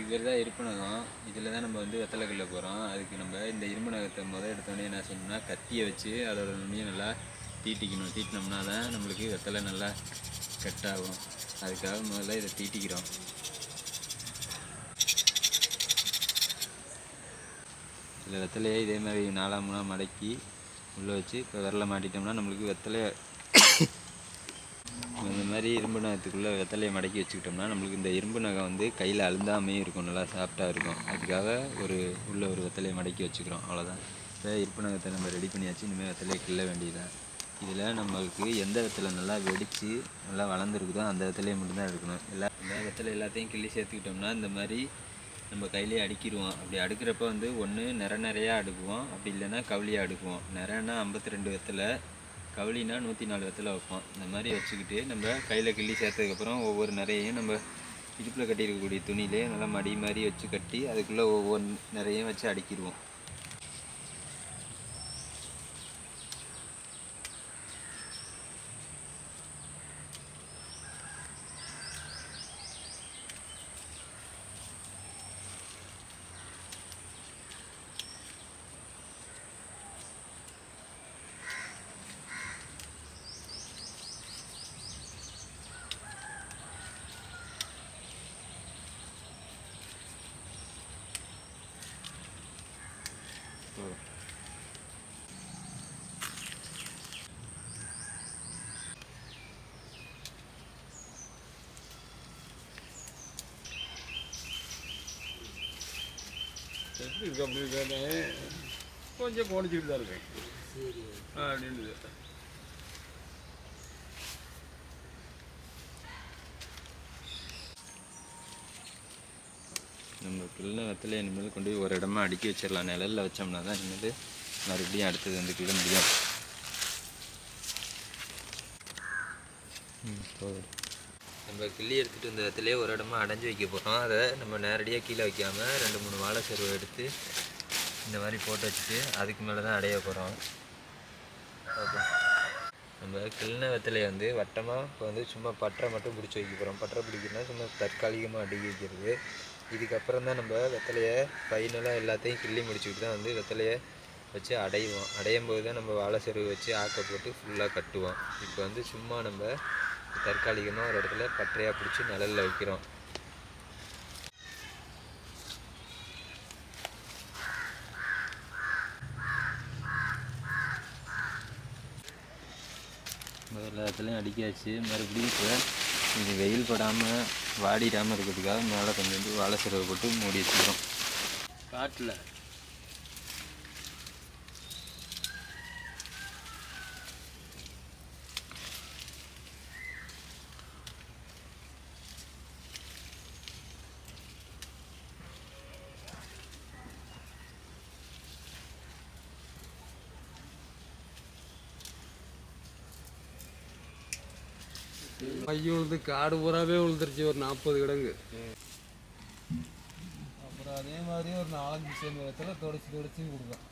இவர் தான் இருப்பு நகம் இதில் தான் நம்ம வந்து வெத்தலை கல்ல போகிறோம் அதுக்கு நம்ம இந்த இரும்பு நகத்தை முதல் எடுத்தோடனே என்ன செய்யணும்னா கத்தியை வச்சு அதோட நுனியை நல்லா தீட்டிக்கணும். தீட்டினோம்னா தான் நம்மளுக்கு வெத்தலை நல்லா கட் ஆகும். அதுக்காக முதல்ல இதை தீட்டிக்கிறோம். இதில் வெத்தலையை இதே மாதிரி நாலாம் மூணா மடக்கி உள்ளே வச்சு இப்போ விரல மாட்டிட்டோம்னா நம்மளுக்கு வெத்தலையை மாதிரி இரும்பு நகத்துக்குள்ளே வெத்தலையை மடக்கி வச்சுக்கிட்டோம்னா நம்மளுக்கு இந்த இரும்பு நகம் வந்து கையில் அழுந்தாமே இருக்கும் நல்லா சாஃப்டாக இருக்கும். அதுக்காக ஒரு உள்ள ஒரு வெத்தலையை மடக்கி வச்சுக்கிறோம் அவ்வளோதான் இப்போ இரும்பு நகத்தை நம்ம ரெடி பண்ணியாச்சு இனிமேல் வெத்தலையை கிள்ள வேண்டியதுதான். இதில் நம்மளுக்கு எந்த வெத்தலை நல்லா வெடித்து நல்லா வளர்ந்துருக்குதோ அந்த வெத்தலையை மட்டும்தான் எடுக்கணும். எல்லா எல்லா வெத்தலை எல்லாத்தையும் கிள்ளி சேர்த்துக்கிட்டோம்னா இந்த மாதிரி நம்ம கையிலே அடுக்கிடுவோம். அப்படி அடுக்கிறப்ப வந்து ஒன்று நிற நிறையா அடுக்குவோம் அப்படி இல்லைன்னா கவுளியாக அடுக்குவோம். நிறன்னா ஐம்பத்தி ரெண்டு வெத்தலை கவுளினா நூற்றி நாலு வெத்தலை வைப்போம். இந்த மாதிரி வச்சுக்கிட்டு நம்ம கையில் கிள்ளி சேர்த்ததுக்கப்புறம் ஒவ்வொரு நிறையையும் நம்ம இடுப்பில் கட்டியிருக்கக்கூடிய துணியிலே நல்லா மடி மாதிரி வச்சு கட்டி அதுக்குள்ளே ஒவ்வொரு நிறையும் வச்சு அடிக்கிடுவோம். எப்படி இருக்கு அப்படி இருக்கானே கொஞ்சம் கோணிச்சிட்டு தான் இருக்கேன் அப்படின்னு நம்ம புல்ல வெத்தலை இனிமேல் கொண்டு போய் ஒரு இடமா அடுக்கி வச்சிடலாம். நிழலில் வச்சோம்னா தான் இனிமேல் மறுபடியும் அடுத்தது வந்து கிட முடியும். ம், நம்ம கிள்ளி எடுத்துகிட்டு வந்த இடத்துலேயே ஒரு இடமா அடைஞ்சு வைக்க போகிறோம் அதை நம்ம நேரடியாக கீழே வைக்காமல் ரெண்டு மூணு வாழை செருவை எடுத்து இந்த மாதிரி போட்டு வச்சுட்டு அதுக்கு மேலே தான் அடைய போகிறோம் நம்ம கிள்ளின வெத்தலையை வந்து வட்டமாக இப்போ வந்து சும்மா பட்டரை மட்டும் பிடிச்சி வைக்க போகிறோம் பட்டரை பிடிக்கிறதுனா சும்மா தற்காலிகமாக அடுக்கி வைக்கிறது. இதுக்கப்புறம் தான் நம்ம வெத்தலையை ஃபைனலாக எல்லாத்தையும் கிள்ளி முடிச்சுக்கிட்டு தான் வந்து வெத்தலையை வச்சு அடைவோம். அடையும் போது தான் நம்ம வாழை செருவு வச்சு ஆக்க போட்டு ஃபுல்லாக கட்டுவோம். இப்போ வந்து சும்மா நம்ம தற்காலிகமாக ஒரு இடத்துல பற்றையாக பிடிச்சி நிழலில் வைக்கிறோம். முதல்ல இடத்துலையும் அடிக்காச்சு மறுபடியும் இப்போ இது வெயில் படாமல் வாடிடாமல் இருக்கிறதுக்காக மேலே கொஞ்சோண்டு வாழை சிறவை போட்டு மூடி வச்சுக்கிறோம் காட்டில். மையம் உழுது காடு பூராவே உழுதுருச்சு ஒரு நாற்பது கிடங்கு. அப்புறம் அதே மாதிரி ஒரு நாலஞ்சு சேமியத்தில் தொடச்சி தொடச்சி கொடுக்கலாம்.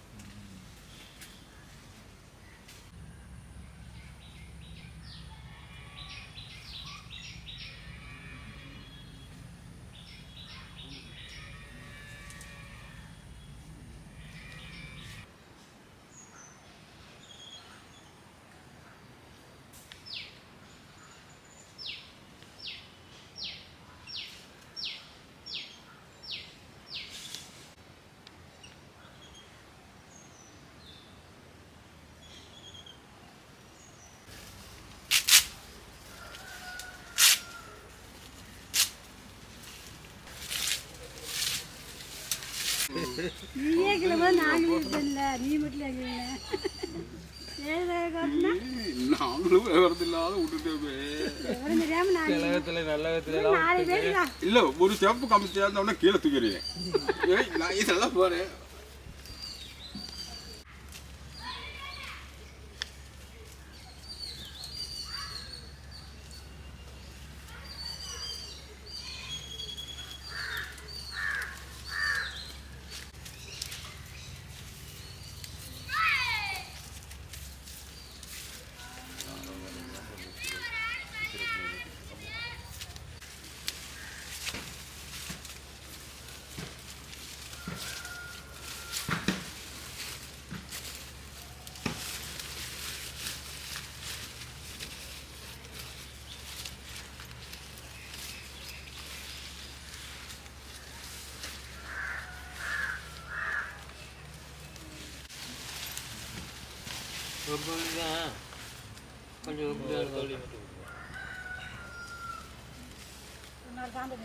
நீயே கிளம்ப நாங்கள் இருக்கல நீ மட்டும் நாங்களும் விவரத்தில்லாத விட்டுட்டோமே. கிழகத்தில் இல்ல ஒரு சிவப்பு கமிட்டியா இருந்தவொடனே கீழே ஏய், நான் இதெல்லாம் போறேன். ஒரு பகுதி தான் கொஞ்சம் ஒரு பகுதி இன்னொரு தாண்டு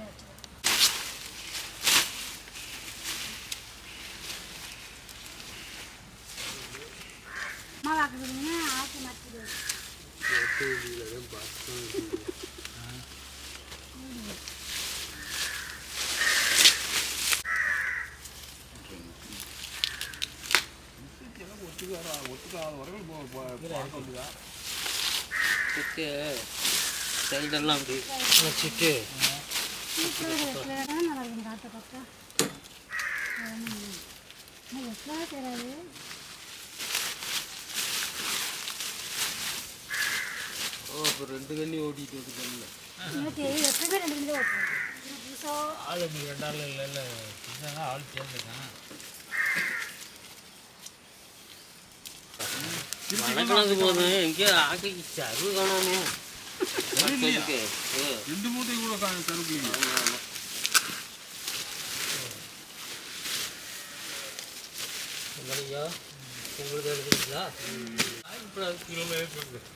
வச்சு ஒத்துக்காத வரைக்கும் ஆக்கி மாற்றிடுது சிக்கு சைடெல்லாம் அப்படி சிக்கு ஓ இப்போ ரெண்டு கண்ணி ஓட்டிட்டு வந்து கண்ணில் ரெண்டு ஓட்டுறேன் ஆள் இன்னைக்கு ரெண்டு ஆள் இல்லை இல்லை ஆள் சேர்ந்துருக்கான் வணக்கினது போதும் எங்கேயோ ஆக்கி சருவு காணாமே ரெண்டு மூட்டை கூட. ஐயா உங்களுக்கு எடுத்துருங்களா இப்போ கிலோமீட்டர்